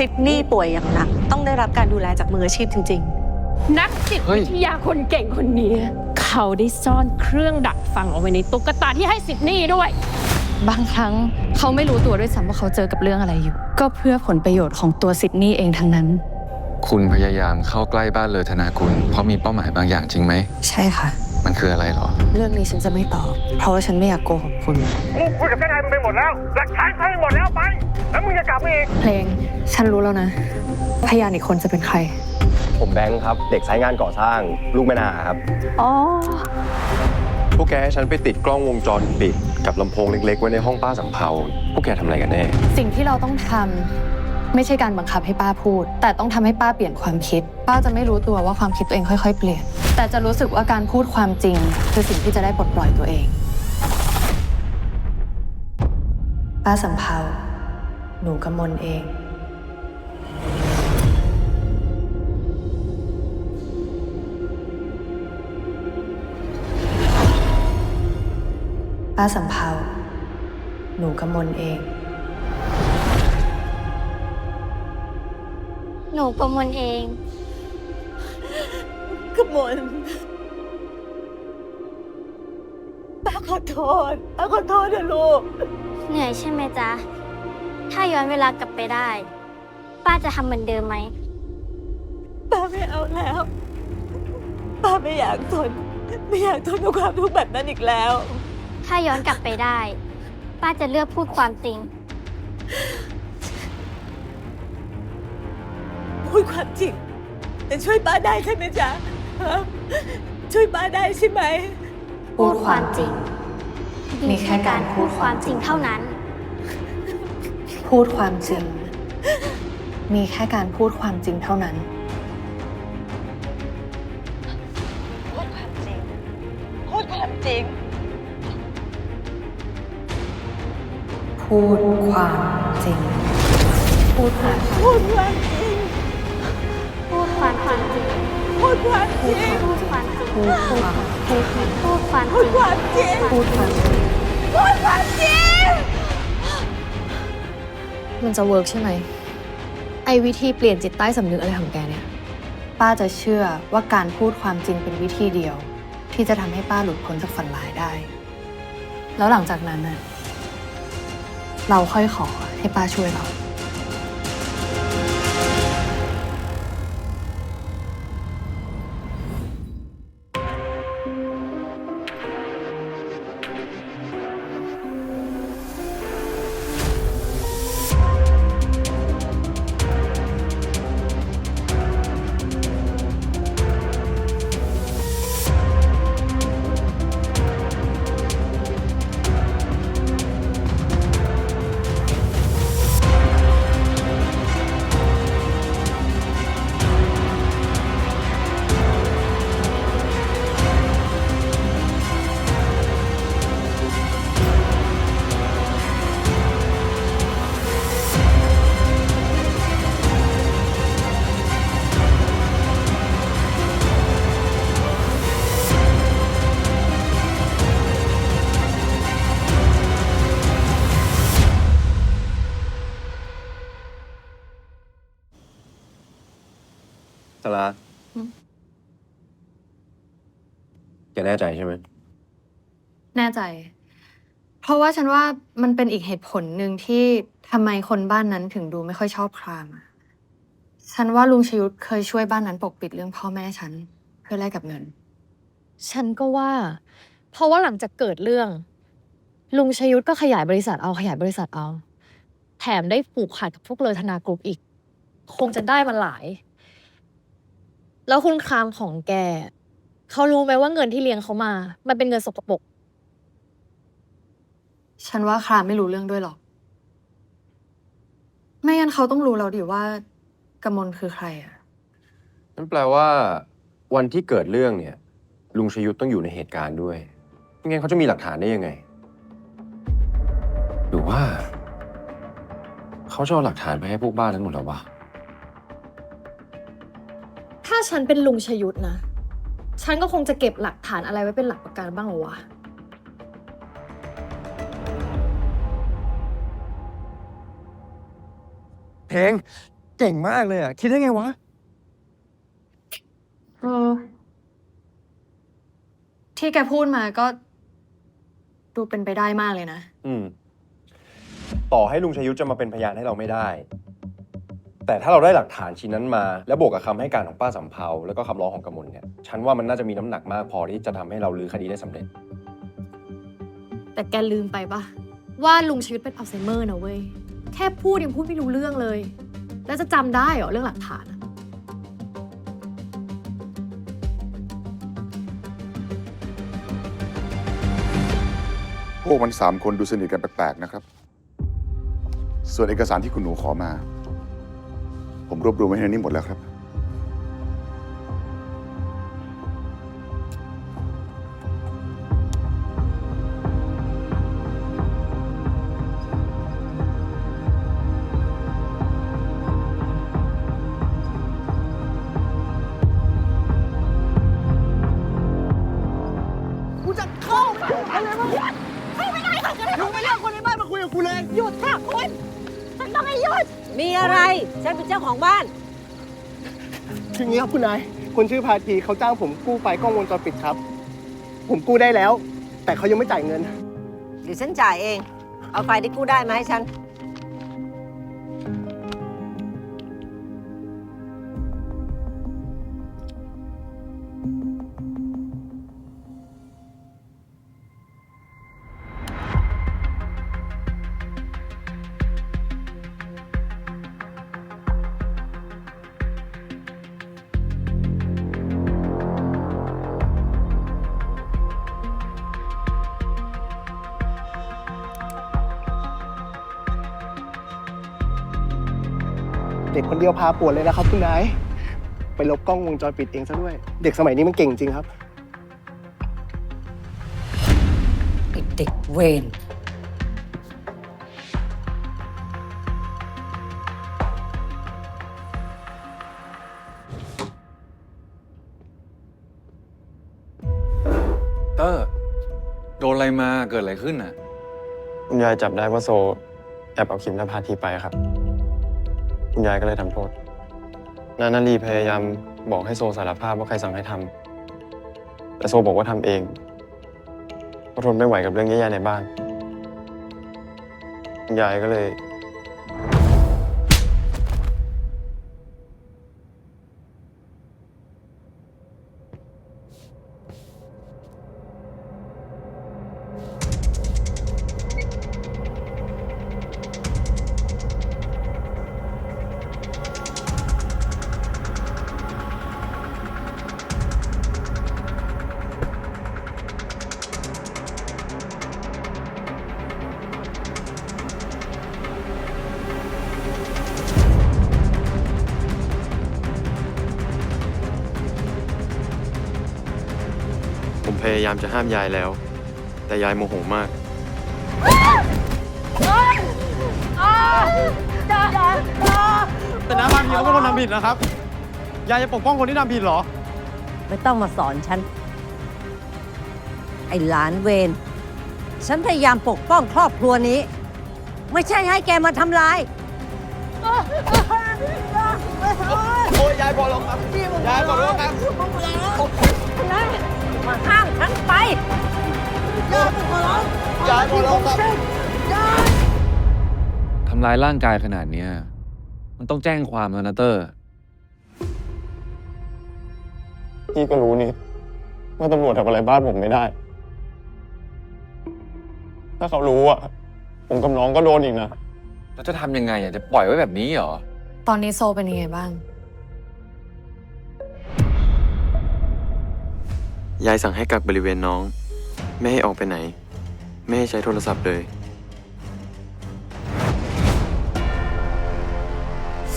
ซิดนีย์ป่วยอย่างหนัก ต้องได้รับการดูแลจากมืออาชีพจริง นักจิตเฮ้ยวิทยาคนเก่งคนนี้ เขาได้ซ่อนเครื่องดักฟังเอาไว้ในตุ๊กตาที่ให้สิทธิ์นี่ด้วย บางครั้งเขาไม่รู้ตัวด้วยซ้ำว่าเขาเจอกับเรื่องอะไรอยู่ ก็เพื่อผลประโยชน์ของตัวซิดนีย์เองทั้งนั้น คุณพยายามเข้าใกล้บ้านเลอธนากุลเพราะมีเป้าหมายบางอย่างจริงไหมใช่ค่ะ มันคืออะไรหรอ เรื่องนี้ฉันจะไม่ตอบ เพราะว่าฉันไม่อยากโกหกคุณกูคุยกับเจ้านายมึงไปหมดแล้วหลักฐานใช้หมดแล้วไป แล้วมึงจะกลับมาอีก เพลง ฉันรู้แล้วนะ พยานอีกคนจะเป็นใคร ผมแบงค์ครับ เด็กสายงานก่อสร้าง ลูกแม่นาครับ อ๋อ พวกแกให้ฉันไปติดกล้องวงจรปิด กับลำโพงเล็ก ๆ ไว้ในห้องป้าสำเภาพวกแกทำอะไรกันแน่ สิ่งที่เราต้องทำไม่ใช่การบังคับให้ป้าพูด แต่ต้องทำให้ป้าเปลี่ยนความคิด ป้าจะไม่รู้ตัวว่าความคิดตัวเองค่อย ๆ เปลี่ยน แต่จะรู้สึกว่าการพูดความจริง คือสิ่งที่จะได้ปลดปล่อยตัวเอง ป้าสำเภาหนูกำมลเอง ป้าสำเภาหนูกำมลเอง หนูประมวลเอง กมลป้าขอโทษป้าขอโทษนะลูก เหนื่อยใช่ไหมจ๊ะ ถ้าย้อนเวลากลับไปได้ ป้าจะทำเหมือนเดิมไหม ป้าไม่เอาแล้ว ป้าไม่อยากทน ไม่อยากทนกับความทุกข์แบบนั้นอีกแล้ว ถ้าย้อนกลับไปได้ ป้าจะเลือกพูดความจริง พูดความจริง แต่ช่วยป้าได้ใช่ไหมจ๊ะ ฮะช่วยป้าได้ใช่ไหม พูดความจริงมีแค่การพูดความจริงเท่านั้น พูดความจริง มีแค่การพูดความจริงเท่านั้น พูดความจริง พูดความจริง พูดความจริง พูดความพูดความจริง พูดความความจริง พูดความจริงพูดความจริงพูดความพูดความพูดความจริงพูดความจริงพูดความจริงมันจะเวิร์กใช่ไหมไอ้วิธีเปลี่ยนจิตใต้สำนึกอะไรของแกเนี่ย ป้าจะเชื่อว่าการพูดความจริงเป็นวิธีเดียว ที่จะทำให้ป้าหลุดพ้นจากฝันร้ายได้ แล้วหลังจากนั้นน่ะเราค่อยขอให้ป้าช่วยเรา น่ใจใช่ไหมแน่ใจ เพราะว่าฉันว่ามันเป็นอีกเหตุผลหนึ่งที่ทำไมคนบ้านนั้นถึงดูไม่ค่อยชอบครามอะฉันว่าลุงชยุทธเคยช่วยบ้านนั้นปกปิดเรื่องพ่อแม่ฉันเพื่อแลกกับเงิน ฉันก็ว่า เพราะว่าหลังจากเกิดเรื่อง ลุงชยุทธก็ขยายบริษัทเอาขยายบริษัทเอา แถมได้ผูกขาดกับพวกเลอธนากรุ๊ปอีก คงจะได้มันหลาย แล้วคุณครามของแก เขารู้ไหมว่าเงินที่เลี้ยงเขามา มันเป็นเงินสกปรก ฉันว่าครามไม่รู้เรื่องด้วยหรอก ไม่งั้นเขาต้องรู้แล้วดิว่ากมลคือใครอะนั่นแปลว่า วันที่เกิดเรื่องเนี่ย ลุงชยุทธต้องอยู่ในเหตุการณ์ด้วยไม่งั้นเขาจะมีหลักฐานได้ยังไง หรือว่า เขาจะเอาหลักฐานไปให้พวกบ้านนั้นหมดแล้ววะ ถ้าฉันเป็นลุงชยุทธนะ ฉันก็คงจะเก็บหลักฐานอะไรไว้เป็นหลักประกันบ้างเหรอวะ เพลงเก่งมากเลยอะ คิดได้ไงวะ เออ ที่แกพูดมาก็ ดูเป็นไปได้มากเลยนะ อืม ต่อให้ลุงชยุทธจะมาเป็นพยานให้เราไม่ได้ แต่ถ้าเราได้หลักฐานชิ้นนั้นมา แล้วบวกกับคำให้การของป้าสำเภาแล้วก็คำร้องของกมลเนี่ยฉันว่ามันน่าจะมีน้ำหนักมากพอที่จะทำให้เราลื้อคดีได้สำเร็จ แต่แกลืมไปปะว่าลุงชยุทธเป็นอัลไซเมอร์นะเว้ย แค่พูดยังพูดไม่รู้เรื่องเลย แล้วจะจำได้เหรอเรื่องหลักฐานอะพวกมันสามคนดูสนิทกันแปลกๆนะครับ ส่วนเอกสารที่คุณหนูขอมา ผมรวบรวมไว้ในนี้หมดแล้วครับ มีอะไร ฉันเป็นเจ้าของบ้านคืออย่างนี้ครับคุณนาย คนชื่อพาทีเขาจ้างผมกู้ไฟล์กล้องวงจรปิดครับ ผมกู้ได้แล้ว แต่เขายังไม่จ่ายเงิน เดี๋ยวฉันจ่ายเอง เอาไฟที่กู้ได้มาให้ฉัน ด็กคนเดียวพาปวดเลยนะครับคุณนาย ไปลบกล้องวงจรปิดเองซะด้วย เด็กสมัยนี้มันเก่งจริงครับเด็กเวนเตอร์โดนอะไรมาเกิดอะไรขึ้นอะ คุณยายจับได้ว่าโซแอบเอาคิมและพาทีไปครับ คุณยายก็เลยทำโทษ นานาลีพยายามบอกให้โซสารภาพว่าใครสั่งให้ทำแต่โซบอกว่าทำเองเพราะทนไม่ไหวกับเรื่องแย่ๆในบ้าน คุณยายก็เลย ยายามจะห้ามยายแล้ว แต่ยายโมโหมาก แต่น้าพาทีเขาเป็นคนทำผิดนะครับ ยายจะปกป้องคนที่ทำผิดเหรอ ไม่ต้องมาสอนฉัน ไอ้หลานเวน ฉันพยายามปกป้องครอบครัวนี้ ไม่ใช่ให้แกมาทำลาย โอ้ยยายพอแล้วครับ ยายขอโทษครับ มาห้ามฉันไปยายพอแล้วครับทำร้ายร่างกายขนาดเนี้ยมันต้องแจ้งความแล้วนะเตอร์ พี่ก็รู้นี่ว่าตำรวจทำอะไรบ้านผมไม่ได้ ถ้าเขารู้อะ ผมกับน้องก็โดนอีกนะ แล้วจะทำยังไงอะจะปล่อยไว้แบบนี้เหรอ ตอนนี้โซเป็นยังไงบ้าง ยายสั่งให้กักบริเวณน้อง ไม่ให้ออกไปไหน ไม่ให้ใช้โทรศัพท์เลย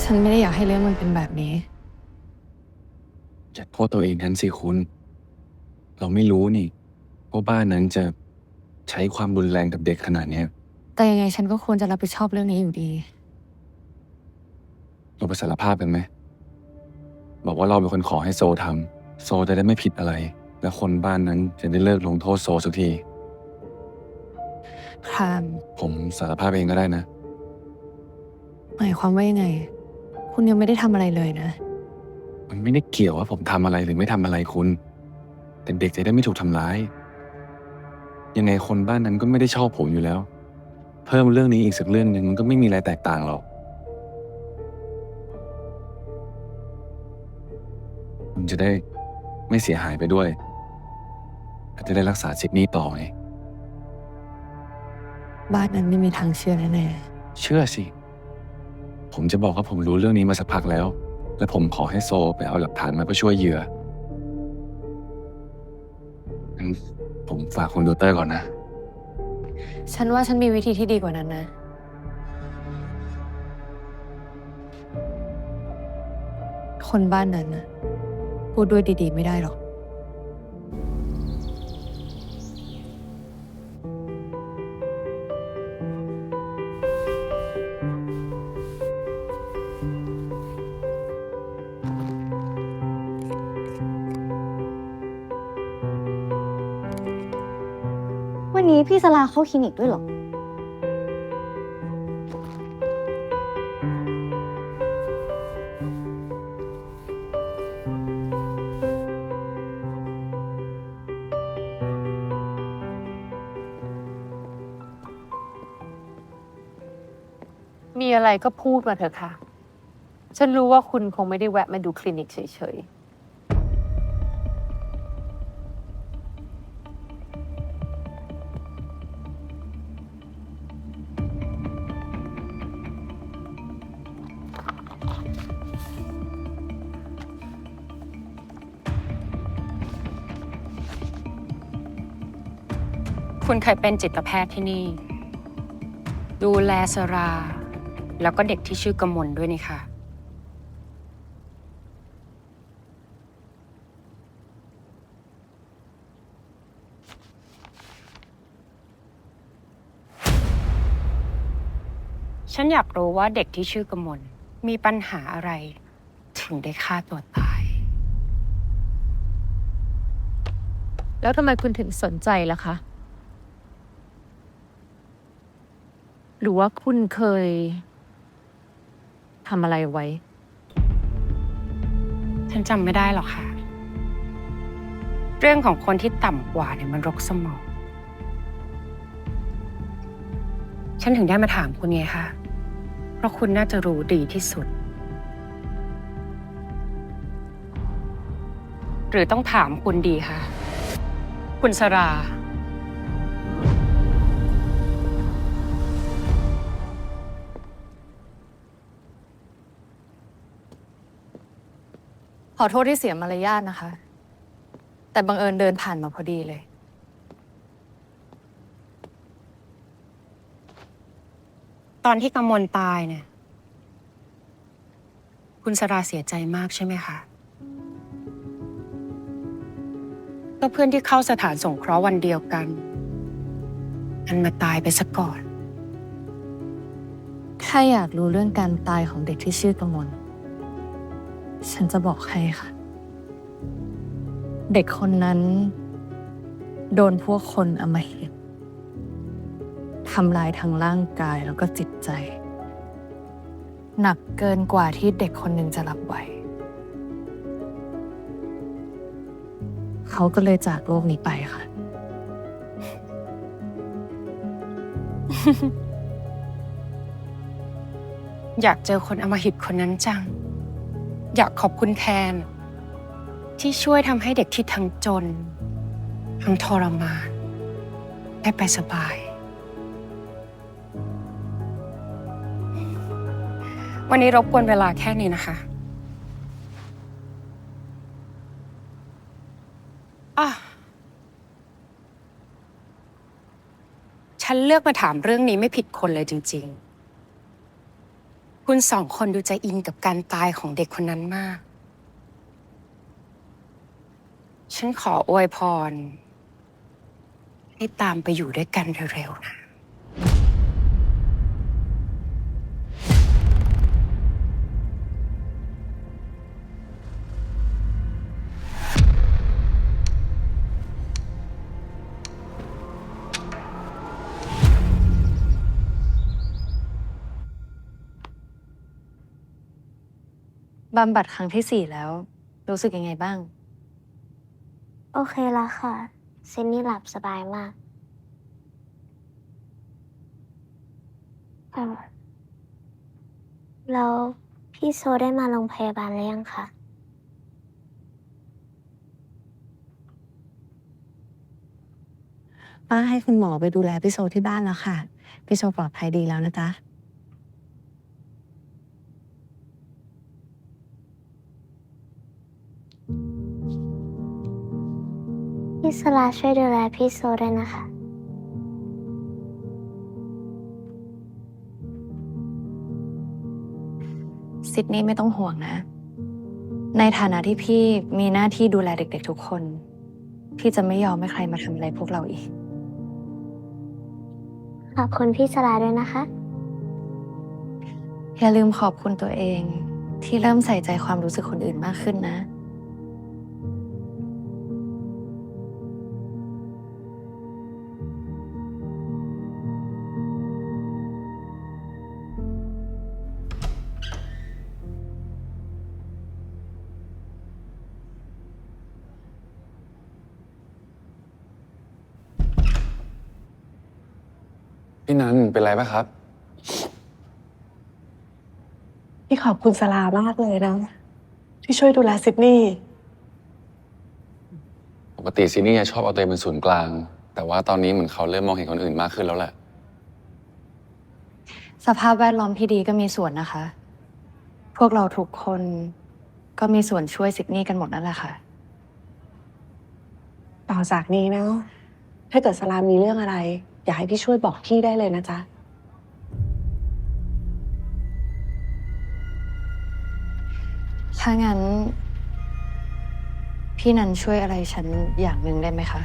ฉันไม่ได้อยากให้เรื่องมันเป็นแบบนี้จะโทษตัวเองแทนสิคุณ เราไม่รู้นี่ว่าบ้านนั้นจะใช้ความรุนแรงกับเด็กขนาดเนี้ยแต่ยังไงฉันก็ควรจะรับผิดชอบเรื่องนี้อยู่ดี เราไปสารภาพกันไหม บอกว่าเราเป็นคนขอให้โซทำโซจะได้ไม่ผิดอะไร และคนบ้านนั้นจะได้เลิกลงโทษโซสักทีค่ะผมสารภาพเองก็ได้นะ หมายความว่ายังไง คุณยังไม่ได้ทำอะไรเลยนะ มันไม่ได้เกี่ยวว่าผมทำอะไรหรือไม่ทำอะไรคุณ แต่เด็กจะได้ไม่ถูกทำร้าย ยังไงคนบ้านนั้นก็ไม่ได้ชอบผมอยู่แล้ว เพิ่มเรื่องนี้อีกสักเรื่องหนึ่งมันก็ไม่มีอะไรแตกต่างหรอกคุณจะได้ไม่เสียหายไปด้วย อาจจะได้รักษาสิทธิ์นี้ต่อไง บ้านนั้นไม่มีทางเชื่อแน่เชื่อสิ ผมจะบอกว่าผมรู้เรื่องนี้มาสักพักแล้ว และผมขอให้โซไปเอาหลักฐานมาเพื่อช่วยเหยื่องั้นผมฝากคุณดูเตอร์ก่อนนะ ๆ ฉันว่าฉันมีวิธีที่ดีกว่านั้นนะ คนบ้านนั้นนะพูดด้วยดีๆ ไม่ได้หรอก นี้พี่สลาเข้าคลินิกด้วยเหรอ มีอะไรก็พูดมาเถอะค่ะ ฉันรู้ว่าคุณคงไม่ได้แวะมาดูคลินิกเฉย คุณเคยเป็นจิตแพทย์ที่นี่ ดูแลสรา แล้วก็เด็กที่ชื่อกมลด้วยนี่ค่ะ ฉันอยากรู้ว่าเด็กที่ชื่อกมลมีปัญหาอะไร ถึงได้ฆ่าตัวตาย แล้วทำไมคุณถึงสนใจล่ะคะ หรือว่าคุณเคยทำอะไรไว้ ฉันจำไม่ได้หรอกค่ะ เรื่องของคนที่ต่ำกว่าเนี่ยมันรกสมอง ฉันถึงได้มาถามคุณไงคะ เพราะคุณน่าจะรู้ดีที่สุด หรือต้องถามคุณดีคะ คุณสรา ขอโทษที่เสียมารยาทนะคะ แต่บังเอิญเดินผ่านมาพอดีเลย ตอนที่กำมลตายเนี่ย คุณสราเสียใจมากใช่ไหมคะ ก็เพื่อนที่เข้าสถานสงเคราะห์วันเดียวกัน อันมาตายไปซะก่อน ถ้าอยากรู้เรื่องการตายของเด็กที่ชื่อกมล ฉันจะบอกให้ค่ะ เด็กคนนั้น โดนพวกคนอำมหิตทำลายทั้งร่างกายแล้วก็จิตใจ หนักเกินกว่าที่เด็กคนหนึ่งจะรับไหวเขาก็เลยจากโลกนี้ไปค่ะ อยากเจอคนอำมหิตคนนั้นจัง อยากขอบคุณแทน ที่ช่วยทำให้เด็กที่ทั้งจน ทั้งทรมานได้ไปสบาย วันนี้รบกวนเวลาแค่นี้นะคะอะฉันเลือกมาถามเรื่องนี้ไม่ผิดคนเลยจริง ๆ คุณสองคนดูจะอินกับการตายของเด็กคนนั้นมาก ฉันขออวยพร ให้ตามไปอยู่ด้วยกันเร็วๆนะ บำบัดครั้งที่สี่แล้ว รู้สึกยังไงบ้าง โอเคแล้วค่ะ เซนนี่หลับสบายมากเอ่อแล้วพี่โซได้มาโรงพยาบาลหรือยังคะ ป้าให้คุณหมอไปดูแลพี่โซที่บ้านแล้วค่ะ พี่โซปลอดภัยดีแล้วนะจ๊ะ พี่สลาช่วยดูแลพี่โซด้วยนะคะ ซิดนี่ไม่ต้องห่วงนะ ในฐานะที่พี่มีหน้าที่ดูแลเด็ก ๆ ทุกคน พี่จะไม่ยอมให้ใครมาทำอะไรพวกเราอีก ขอบคุณพี่สลาด้วยนะคะ อย่าลืมขอบคุณตัวเองที่เริ่มใส่ใจความรู้สึกคนอื่นมากขึ้นนะ ป็นไรปะครับ พี่ขอบคุณสลามากเลยนะ ที่ช่วยดูแลซิดนีย์ปกติซีนี่ชอบเอาตัวเองเป็นศูนย์กลาง แต่ว่าตอนนี้เหมือนเขาเริ่มมองเห็นคนอื่นมากขึ้นแล้วแหละ สภาพแวดล้อมที่ดีก็มีส่วนนะคะ พวกเราทุกคนก็มีส่วนช่วยซิดนี่กันหมดนั่นแหละค่ะ ต่อจากนี้นะ ถ้าเกิดสลามีเรื่องอะไร อยากให้พี่ช่วยบอกพี่ได้เลยนะจ๊ะ ถ้างั้น พี่นันช่วยอะไรฉันอย่างหนึ่งได้ไหมคะ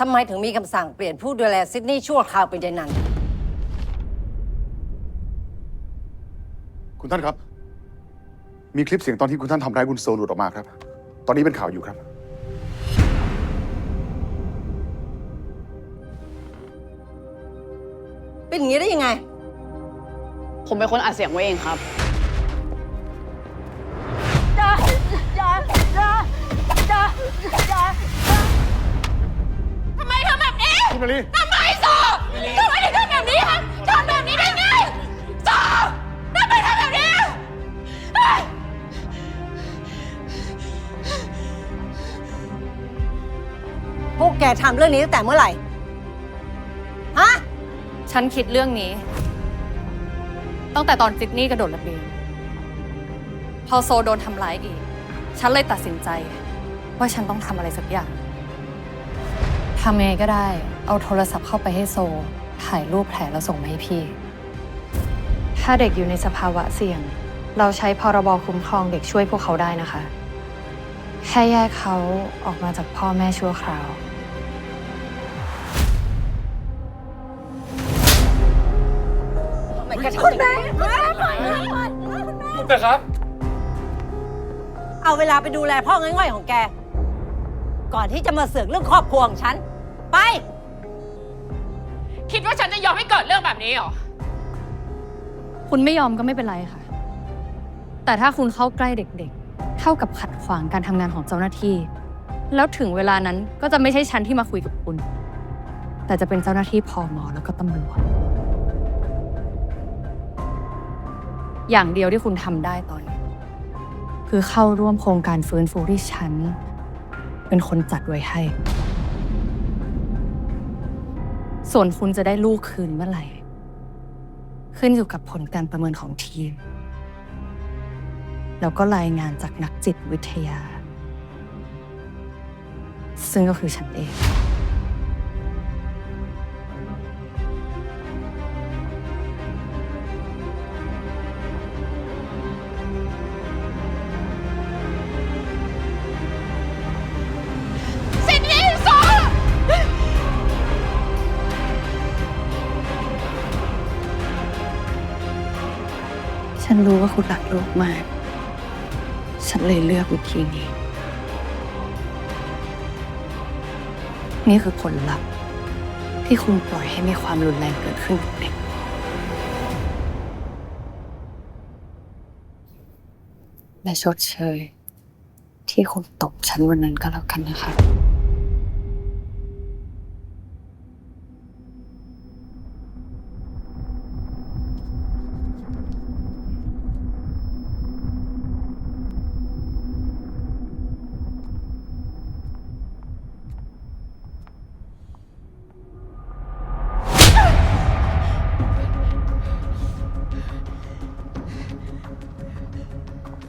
ทำไมถึงมีคำสั่งเปลี่ยนผู้ดูแลซิดนีย์ชั่วคราวเป็นยายนัน คุณท่านครับ มีคลิปเสียงตอนที่คุณท่านทำร้ายคุณโซหลุดออกมาครับ ตอนนี้เป็นข่าวอยู่ครับ เป็นอย่างนี้ได้ยังไง ผมเป็นคนอัดเสียงไว้เองครับ อย่าอย่าอย่าอย่าอย่าทำไมทำแบบนี้คุณมาลีทำไมโซทำไมถึงทำแบบนี้ครับทำแบบนี้ได้ไงโซทำไมทำแบบนี้เฮ้ยพวกแกทำเรื่องนี้ตั้งแต่เมื่อไหร่ฮะ ฉันคิดเรื่องนี้ ตั้งแต่ตอนซิดนี่กระโดดระเบียงพอโซโดนทำร้ายอีก ฉันเลยตัดสินใจว่าฉันต้องทำอะไรสักอย่างทำยังไงก็ได้ เอาโทรศัพท์เข้าไปให้โซ ถ่ายรูปแผลแล้วส่งมาให้พี่ ถ้าเด็กอยู่ในสภาวะเสี่ยง เราใช้พรบคุ้มครองเด็กช่วยพวกเขาได้นะคะ แค่แยกเขาออกมาจากพ่อแม่ชั่วคราว ทำไมแกทำอย่างนี้แต่ครับ เอาเวลาไปดูแลพ่อง่อยๆของแก ก่อนที่จะมาเสือกเรื่องครอบครัวของฉัน ไป คิดว่าฉันจะยอมให้เกิดเรื่องแบบนี้เหรอ คุณไม่ยอมก็ไม่เป็นไรค่ะ แต่ถ้าคุณเข้าใกล้เด็กๆ เท่ากับขัดขวางการทำงานของเจ้าหน้าที่ แล้วถึงเวลานั้นก็จะไม่ใช่ฉันที่มาคุยกับคุณ แต่จะเป็นเจ้าหน้าที่พอมอแล้วก็ตำรวจ อย่างเดียวที่คุณทำได้ตอนนี้ คือเข้าร่วมโครงการฟื้นฟูที่ฉัน เป็นคนจัดไว้ให้ ส่วนคุณจะได้ลูกคืนเมื่อไหร่ ขึ้นอยู่กับผลการประเมินของทีม แล้วก็รายงานจากนักจิตวิทยา ซึ่งก็คือฉันเอง ว่าคุณรักลูกมาก ฉันเลยเลือกวิธีนี้ นี่คือผลลัพธ์ที่คุณปล่อยให้มีความรุนแรงเกิดขึ้นกับเด็ก และชดเชย ที่คุณตบฉันวันนั้นก็แล้วกันนะคะ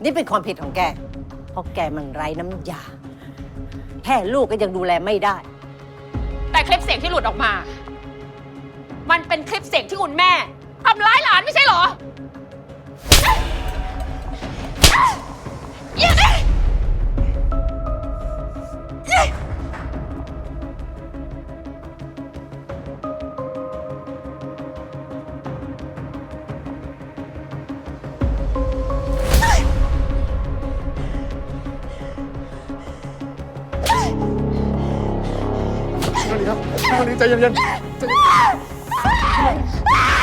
นี่เป็นความผิดของแก เพราะแกมันไร้น้ำยา แค่ลูกก็ยังดูแลไม่ได้ แต่คลิปเสียงที่หลุดออกมา มันเป็นคลิปเสียงที่คุณแม่ทำร้ายหลานไม่ใช่เหรอ ใจเย็นๆใจเย็น